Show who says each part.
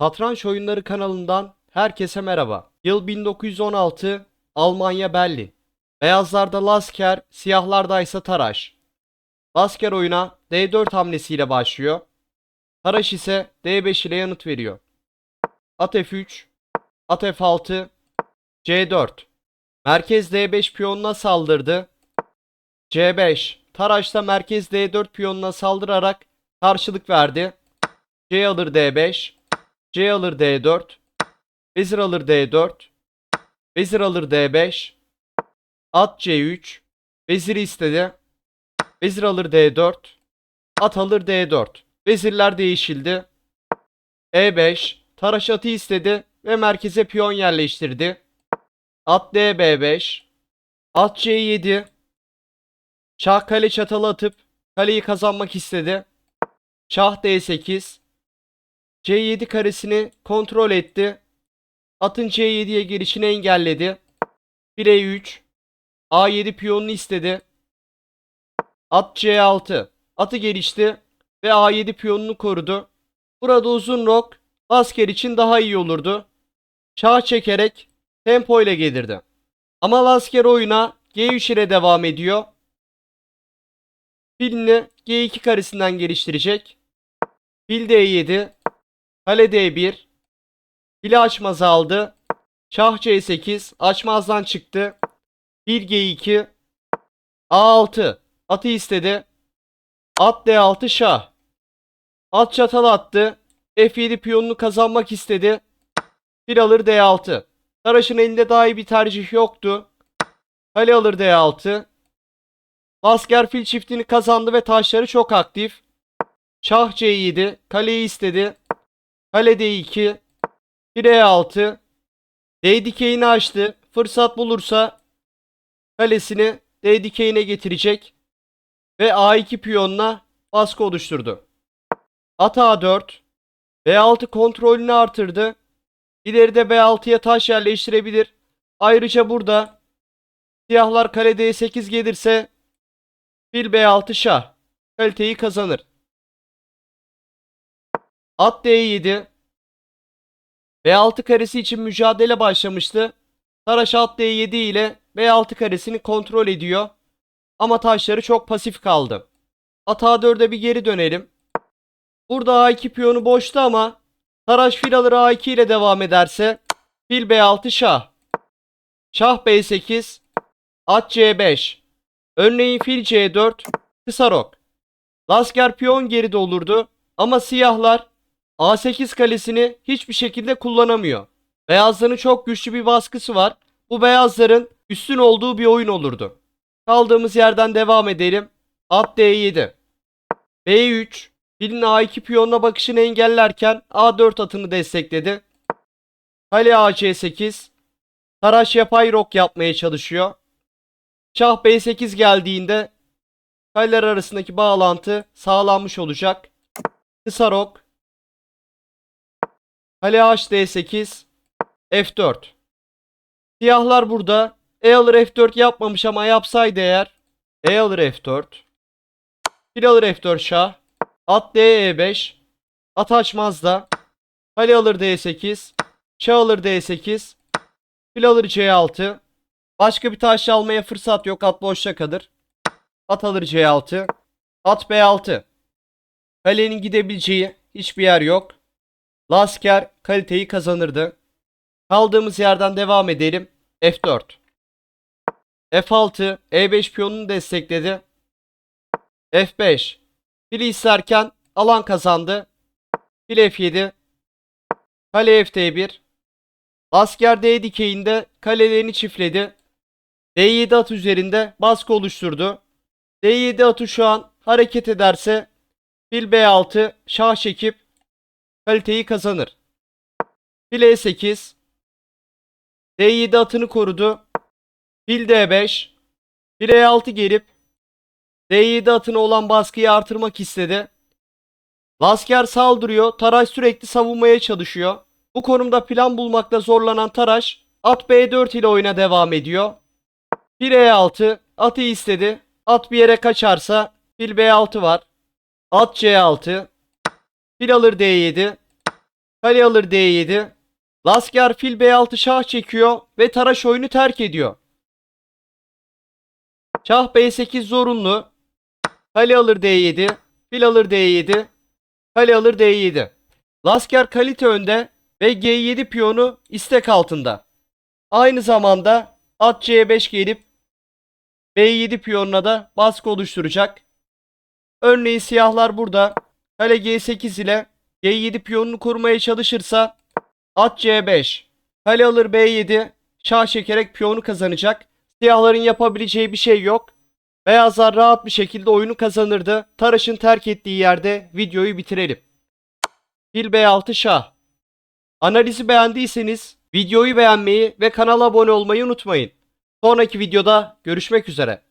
Speaker 1: Satranç Oyunları kanalından herkese merhaba. Yıl 1916, Almanya Berlin. Beyazlarda Lasker, siyahlarda ise Taraş. Lasker oyuna D4 hamlesiyle başlıyor. Taraş ise D5 ile yanıt veriyor. At F3, At F6, C4. Merkez D5 piyonuna saldırdı. C5. Taraş da merkez D4 piyonuna saldırarak karşılık verdi. C alır D5. C alır D4. Vezir alır D4. Vezir alır D5. At C3. Veziri istedi. Vezir alır D4. At alır D4. Vezirler değişildi. E5. Taraş atı istedi ve merkeze piyon yerleştirdi. At D5. At C7. Şah kale çatalı atıp kaleyi kazanmak istedi. Şah D8. C7 karesini kontrol etti. Atın C7'ye girişini engelledi. 1 E3. A7 piyonunu istedi. At C6. Atı gelişti ve A7 piyonunu korudu. Burada uzun rok asker için daha iyi olurdu. Şah çekerek tempo ile gelirdi. Ama Lasker oyuna G3 ile devam ediyor. Filini G2 karesinden geliştirecek. Fil D7. Kale D1. Fili açmaz aldı. Şah C8. Açmazdan çıktı. Fil G2. A6. Atı istedi. At D6 şah. At çatal attı. F7 piyonunu kazanmak istedi. Fil alır D6. Taraş'ın elinde daha iyi bir tercih yoktu. Kale alır D6. Asker fil çiftini kazandı ve taşları çok aktif. Şah C7. Kaleyi istedi. Kale D2. Fil E6. D dikeyini açtı. Fırsat bulursa kalesini D dikeyine getirecek. Ve A2 piyonuna baskı oluşturdu. At A4. B6 kontrolünü artırdı. İleride B6'ya taş yerleştirebilir. Ayrıca burada siyahlar kale D8 gelirse fil B6 şah kaliteyi kazanır. At D7 B6 karesi için mücadele başlamıştı. Taraş at D7 ile B6 karesini kontrol ediyor. Ama taşları çok pasif kaldı. At A4'e bir geri dönelim. Burada A2 piyonu boştu ama Taraş fil alır A2 ile devam ederse fil B6 şah. Şah B8 at C5. Örneğin fil C4 kısa rok. Lasker piyon geride olurdu ama siyahlar A8 kalesini hiçbir şekilde kullanamıyor. Beyazların çok güçlü bir baskısı var. Bu beyazların üstün olduğu bir oyun olurdu. Kaldığımız yerden devam edelim. At D7. B3 Filin A2 piyonuna bakışını engellerken A4 atını destekledi. Kale AC8. Taraş yapay rok yapmaya çalışıyor. Şah B8 geldiğinde kaleler arasındaki bağlantı sağlanmış olacak. Kısa rok. Kale HD8. F4. Siyahlar burada E alır F4 yapmamış ama yapsaydı eğer E alır F4. Fil alır F4 şah. At D5. At açmaz da. Kale alır D8. Şah alır D8. Fil alır C6. Başka bir taş almaya fırsat yok. At boşta kalır. At alır C6. At B6. Kalenin gidebileceği hiçbir yer yok. Lasker kaliteyi kazanırdı. Kaldığımız yerden devam edelim. F4. F6 E5 piyonunu destekledi. F5 Fili isterken alan kazandı. Fil F7. Kale F1. Asker D dikeyinde kalelerini çiftledi. D7 at üzerinde baskı oluşturdu. D7 atı şu an hareket ederse fil B6 şah çekip kaliteyi kazanır. Fil E8. D7 atını korudu. Fil D5. Fil E6 gelip D7 atına olan baskıyı artırmak istedi. Lasker saldırıyor. Taraş sürekli savunmaya çalışıyor. Bu konumda plan bulmakta zorlanan Taraş at B4 ile oyuna devam ediyor. Fil E6 atı istedi. At bir yere kaçarsa fil B6 var. At C6. Fil alır D7. Kale alır D7. Lasker fil B6 şah çekiyor ve Taraş oyunu terk ediyor. Şah B8 zorunlu. Kale alır D7. Fil alır D7. Kale alır D7. Lasker kalite önde ve G7 piyonu istek altında. Aynı zamanda at C5 gelip B7 piyonuna da baskı oluşturacak. Örneğin siyahlar burada kale G8 ile G7 piyonunu kurmaya çalışırsa at C5, kale alır B7, şah çekerek piyonu kazanacak. Siyahların yapabileceği bir şey yok. Beyazlar rahat bir şekilde oyunu kazanırdı. Taraş'ın terk ettiği yerde videoyu bitirelim. Fil B6 şah. Analizi beğendiyseniz videoyu beğenmeyi ve kanala abone olmayı unutmayın. Sonraki videoda görüşmek üzere.